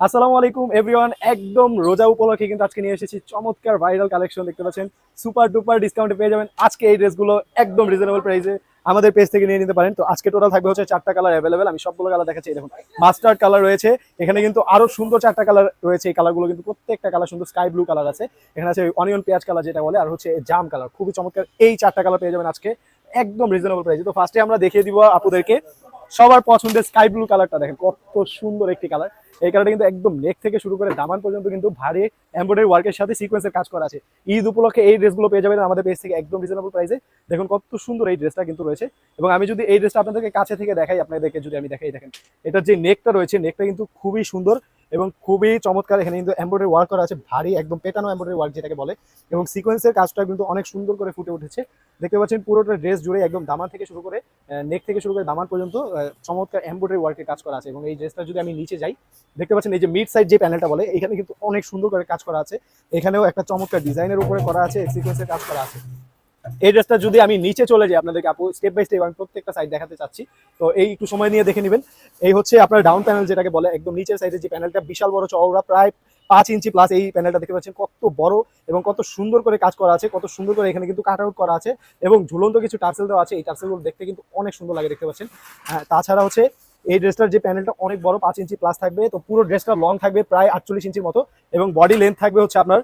আসসালামু আলাইকুম এভরিওয়ান একদম রোজা উপলক্ষে কিন্তু আজকে নিয়ে এসেছি চমৎকার ভাইরাল কালেকশন দেখতে পাচ্ছেন। সুপার ডুপার ডিসকাউন্টে পেয়ে যাবেন। আজকে এই ড্রেসগুলো একদম রিজনেবল প্রাইসে আমাদের পেজ থেকে নিয়ে নিতে পারেন। তো আজকে টোটাল থাকবে হচ্ছে চারটা কালার অ্যাভেলেবেল আমি সবগুলো কালার দেখাচ্ছি। দেখুন মাস্টার্ড কালার রয়েছে। এখানে কিন্তু আরও সুন্দর চারটা কালার রয়েছে। এই কালারগুলো কিন্তু প্রত্যেকটা কালার সুন্দর স্কাই ব্লু কালার আছে। এখানে আছে অনিয়ন পেঁয়াজ কালার যেটা বলে, আর হচ্ছে জাম কালার খুবই চমৎকার এই চারটা কালার পেয়ে যাবেন আজকে। একদম রিজনেবল প্রাইসে তো ফার্স্টে আমরা দেখিয়ে দিব আপুদেরকে সবার পছন্দের স্কাই ব্লু কালারটা দেখেন, কত সুন্দর একটি কালার এই কালারটা কিন্তু একদম নেক থেকে শুরু করে দামান পর্যন্ত কিন্তু ভারী এমব্রয়ডারি ওয়ার্কের সাথে সিকোয়েন্সের কাজ করা আছে। ঈদ উপলক্ষে এই ড্রেসগুলো পেয়ে যাবেন আমাদের পেজ থেকে একদম রিজনেবল প্রাইসে দেখুন কত সুন্দর এই ড্রেসটা কিন্তু রয়েছে। এবং আমি যদি এই ড্রেসটা আপনাদেরকে কাছে থেকে দেখাই, আপনাদেরকে যদি আমি দেখাই, দেখেন, এটার যে নেকটা রয়েছে নেকটা কিন্তু খুবই সুন্দর। এবং খুবই চমৎকার এখানে কিন্তু এমব্রয়ডারি ওয়ার্ক করা আছে, ভারী একদম পেটানো এমব্রয়ডারি ওয়ার্ক যেটাকে বলে। এবং সিকোয়েন্সের কাজটা কিন্তু অনেক সুন্দর করে ফুটে উঠেছে। দেখতে পাচ্ছেন পুরোটা ড্রেস জুড়ে একদম দামান থেকে শুরু করে নেক থেকে শুরু করে দামান পর্যন্ত চমৎকার এমব্রয়ডারি ওয়ার্কের কাজ করা আছে। এবং এই ড্রেসটা যদি আমি নিচে যাই, দেখতে পাচ্ছেন এই যে মিড সাইড যে প্যানেলটা বলে, এখানে কিন্তু অনেক সুন্দর করে কাজ করা আছে। এখানেও একটা চমৎকার ডিজাইনের উপরে করা আছে সিকোয়েন্সের কাজ করা আছে। এই ড্রেসটা যদি আমি নিচে চলে যাই আপনাদেরকে আপু স্টেপ বাই স্টেপ আমি প্রত্যেকটা সাইড দেখাতে চাচ্ছি। তো এই একটু সময় নিয়ে দেখে নেবেন। এই হচ্ছে আপনার ডাউন প্যানেল যেটাকে বলে একদম নিচের সাইডে যে প্যানেলটা বিশাল বড় চওড়া প্রায় পাঁচ ইঞ্চি প্লাস এই প্যানেলটা দেখতে পাচ্ছেন কত বড় এবং কত সুন্দর করে কাজ করা আছে কত সুন্দর করে এখানে কিন্তু কাট আউট করা আছে এবং ঝুলন্ত কিছু টার্সেল দেওয়া আছে। এই টার্সেলগুলো দেখতে কিন্তু অনেক সুন্দর লাগে দেখতে পাচ্ছেন। আহ, তাছাড়া হচ্ছে এই ড্রেসটার যে প্যানেলটা অনেক বড় পাঁচ ইঞ্চি প্লাস থাকবে। তো পুরো ড্রেসটা লং থাকবে প্রায় আটচল্লিশ ইঞ্চির মতো এবং বডি লেন্থ থাকবে হচ্ছে আপনার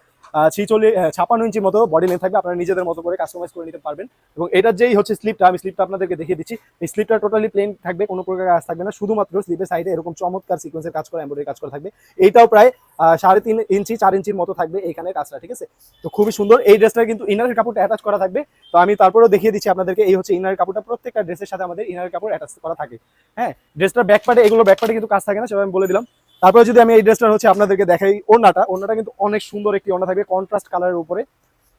ছিচল্লিশ ছাপান্ন ইঞ্চির মতো বডি লেন্থ থাকবে। আপনারা নিজেদের মতো করে কাস্টমাইজ করে নিতে পারবেন। এবং এটার যেই হচ্ছে স্লিপটা আমি স্লিপটা আপনাদেরকে দেখিয়ে দিচ্ছি। এই স্লিপটা টোটালি প্লেন থাকবে, কোনো প্রকার কাজ থাকবে না। শুধুমাত্র স্লিপের সাইডে এরকম চমৎকার সিকোয়েন্সের কাজ করা এমব্রয়ডারি কাজ করা থাকবে। এইটাও প্রায় সাড়ে তিন ইঞ্চি, চার ইঞ্চির মতো থাকবে এইখানে কাজটা, ঠিক আছে? তো খুবই সুন্দর। এই ড্রেসটা কিন্তু ইনারের কাপড়টা অ্যাটাচ করা থাকবে। তো আমি তারপরেও দেখিয়ে দিচ্ছি আপনাদেরকে, এই হচ্ছে ইনারের কাপড়টা। প্রত্যেকটা ড্রেসের সাথে আমাদের ইনারের কাপড় অ্যাটাচ করা থাকে। হ্যাঁ? ড্রেসটার ব্যাক পার্টে এগুলো ব্যাক পার্টে কিন্তু কাজ থাকে না সেটা আমি বলে দিলাম। তারপরে যদি আমি এই ড্রেসটা হচ্ছে আপনাদেরকে দেখাই ওড়নাটা ওড়নাটা কিন্তু অনেক সুন্দর একটি ওড়না থাকবে কন্ট্রাস্ট কালারের উপরে।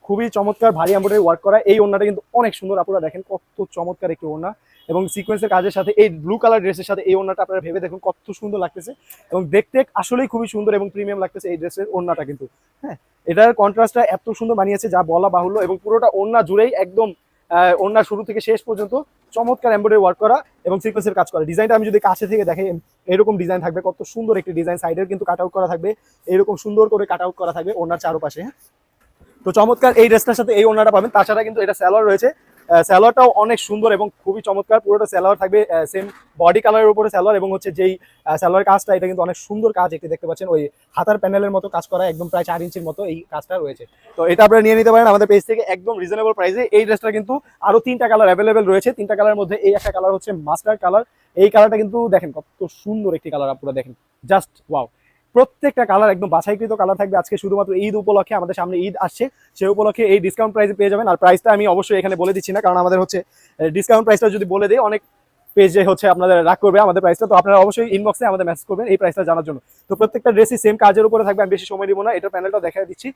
খুবই চমৎকার ভারী এমব্রয়ডারি ওয়ার্ক করা। এই ওড়নাটা কিন্তু অনেক সুন্দর, আপনারা দেখেন কত চমৎকার একটি ওড়না। এবং সিকোয়েন্সের কাজের সাথে এই ব্লু কালার ড্রেসের সাথে এই ওড়নাটা আপনারা ভেবে দেখুন কত সুন্দর লাগতেছে। এবং দেখতে আসলেই খুবই সুন্দর এবং প্রিমিয়াম লাগতেছে এই ড্রেসের ওড়নাটা কিন্তু। হ্যাঁ এটার কন্ট্রাস্টটা এত সুন্দর বানিয়েছে, যা বলা বাহুল্য। এবং পুরোটা ওড়না জুড়েই একদম ওড়না শুরু থেকে শেষ পর্যন্ত চমৎকার এম্ব্রয়ডারি ওয়ার্ক করা এবং সিকোয়েন্সের কাজ করা। ডিজাইনটা আমি যদি কাছে থেকে দেখাই এরকম ডিজাইন থাকবে, কত সুন্দর একটি ডিজাইন সাইডের কিন্তু কাট আউট করা থাকবে, এরকম সুন্দর করে কাট আউট করা থাকবে ওনার চারপাশে হ্যাঁ? তো চমৎকার এই ড্রেসটার সাথে এই ওনাটা পাবেন। তাছাড়া কিন্তু এটা স্যালোয়ার রয়েছে স্যালোয়ারটাও অনেক সুন্দর এবং খুবই চমৎকার। পুরোটা স্যালোয়ার থাকবে সেম বডি কালারের উপরে স্যালোয়ার এবং হচ্ছে যেই স্যালোয়ার কাজটা, এটা কিন্তু অনেক সুন্দর কাজ একটি দেখতে পাচ্ছেন। ওই হাতার প্যানেলের মতো কাজ করা, একদম প্রায় চার ইঞ্চির মতো এই কাজটা রয়েছে। তো এটা আপনারা নিয়ে নিতে পারেন আমাদের পেজ থেকে, একদম রিজনেবল প্রাইসে এই ড্রেসটা কিন্তু আরও তিনটা কালার অ্যাভেলেবেল রয়েছে। তিনটা কালারের মধ্যে এই একটা কালার হচ্ছে মাস্টার কালার এই কালারটা কিন্তু দেখেন কত সুন্দর একটি কালার আপনারা দেখেন। জাস্ট ওয়াও প্রত্যেকটা কালার একদম বাছাইকৃত কালার থাকবে আজকে শুধুমাত্র ঈদ উপলক্ষে আমাদের সামনে ঈদ আসছে। সেই উপলক্ষে এই ডিসকাউন্ট প্রাইসে পেয়ে যাবেন। আর প্রাইসটা আমি অবশ্যই এখানে বলে দিচ্ছি না, কারণ আমাদের হচ্ছে ডিসকাউন্ট প্রাইসটা যদি বলে দিই, অনেক পেজে হচ্ছে আপনাদের রাগ করবে আমাদের প্রাইসটা তো আপনারা অবশ্যই ইনবক্সে আমাদের মেসেজ করবেন এই প্রাইসটা জানার জন্য। তো প্রত্যেকটা ড্রেসই সেম কাজের উপরে থাকবে, আমি বেশি সময় দিব না এটা প্যানেলটা দেখা দিচ্ছি।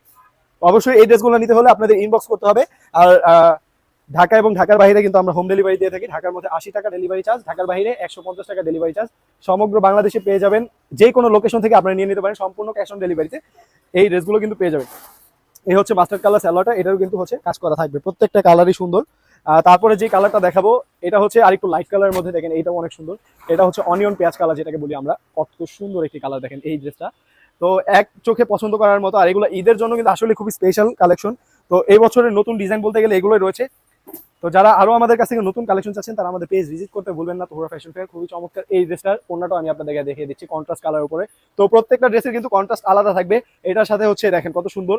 অবশ্যই এই ড্রেসগুলো নিতে হলে আপনাদের ইনবক্স করতে হবে। আর ঢাকা এবং ঢাকার বাইরে কিন্তু আমরা হোম ডেলিভারি দিয়ে থাকি। ঢাকার মধ্যে আশি টাকা ডেলিভারি চার্জ ঢাকার বাইরে একশো পঞ্চাশ টাকা ডেলিভারি চার্জ সমগ্র বাংলাদেশে পেয়ে যাবেন যে কোনো লোকেশন থেকে আপনারা নিয়ে নিতে পারেন সম্পূর্ণ ক্যাশ অন ডেলিভারিতে এই ড্রেসগুলো কিন্তু পেয়ে যাবেন। এই হচ্ছে মাস্টার কালার স্যালোয়ারটা এটারও কিন্তু হচ্ছে কাজ করা থাকবে। প্রত্যেকটা কালারই সুন্দর। তারপরে যে কালারটা দেখাবো, এটা হচ্ছে আরেকটু লাইট কালারের মধ্যে দেখেন এটাও অনেক সুন্দর। এটা হচ্ছে অনিয়ন পেঁয়াজ কালার যেটাকে বলি আমরা। কত সুন্দর একটি কালার দেখেন এই ড্রেসটা তো এক চোখে পছন্দ করার মতো, আর এগুলো ঈদের জন্য কিন্তু আসলে খুবই স্পেশাল কালেকশন তো এই বছরের নতুন ডিজাইন বলতে গেলে এগুলোই রয়েছে। তো যারা আরও আমাদের কাছ থেকে নতুন কালেকশন চাচ্ছেন, তারা আমাদের পেজ ভিজিট করতে ভুলবেন না। তোমরা ফ্যাশন ফেয়ার খুবই চমৎকার। এই ড্রেসটার অন্যটা আমি আপনাদেরকে দেখিয়ে দিচ্ছি কন্ট্রাস্ট কালার উপরে। তো প্রত্যেকটা ড্রেসের কিন্তু কন্ট্রাস্ট আলাদা থাকবে। এটার সাথে হচ্ছে, দেখেন কত সুন্দর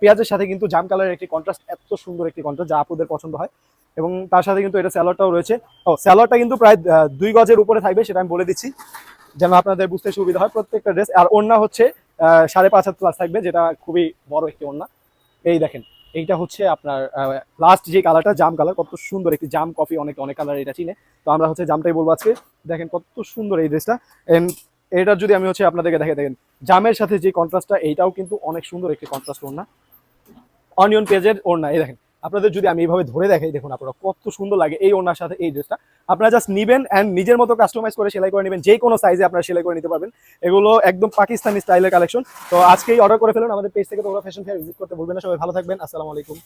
পেঁয়াজের সাথে কিন্তু জাম কালারের একটি কন্ট্রাস্ট এত সুন্দর একটি কন্ট্রাস্ট যা আপনাদের পছন্দ হয়। এবং তার সাথে কিন্তু এটা স্যালোয়ারটাও রয়েছে। ও, স্যালোয়ারটা কিন্তু প্রায় দুই গজের উপরে থাকবে সেটা আমি বলে দিচ্ছি, যেন আপনাদের বুঝতে সুবিধা হয় প্রত্যেকটা ড্রেস। আর ওড়না হচ্ছে সাড়ে পাঁচ হাত প্লাস থাকবে, যেটা খুবই বড় একটি ওড়না। এই দেখেন এইটা হচ্ছে আপনার লাস্ট যে কালারটা জাম কালার কত সুন্দর একটি জাম কফি অনেক অনেক কালার এটা চিনে। তো আমরা হচ্ছে জামটাই বলব আজকে। দেখেন কত সুন্দর এই ড্রেসটা এন্ড এটার যদি আমি হচ্ছে আপনাদেরকে দেখে দেখেন, জামের সাথে যে কন্ট্রাস্টটা এইটাও কিন্তু অনেক সুন্দর একটি কন্ট্রাস্ট ওড়না। অনিয়ন পেজের ওড়না, এই দেখেন। আপনাদের যদি আমি এইভাবে ধরে দেখাই, দেখুন আপনারা কত সুন্দর লাগে এই ওনার সাথে এই ড্রেসটা। আপনারা জাস্ট নিবেন অ্যান্ড নিজের মতো কাস্টমাইজ করে সেলাই করে নেবেন, যে কোনো সাইজে আপনারা সেলাই করে নিতে পারবেন। এগুলো একদম পাকিস্তানি স্টাইলের কালেকশন তো আজকেই অর্ডার করে ফেলুন, আমাদের পেজ থেকে তোমরা ফ্যাশন ফেয়ার ভিজিট করতে বলবেন না, সবাই ভালো থাকবেন, আসসালামু আলাইকুম।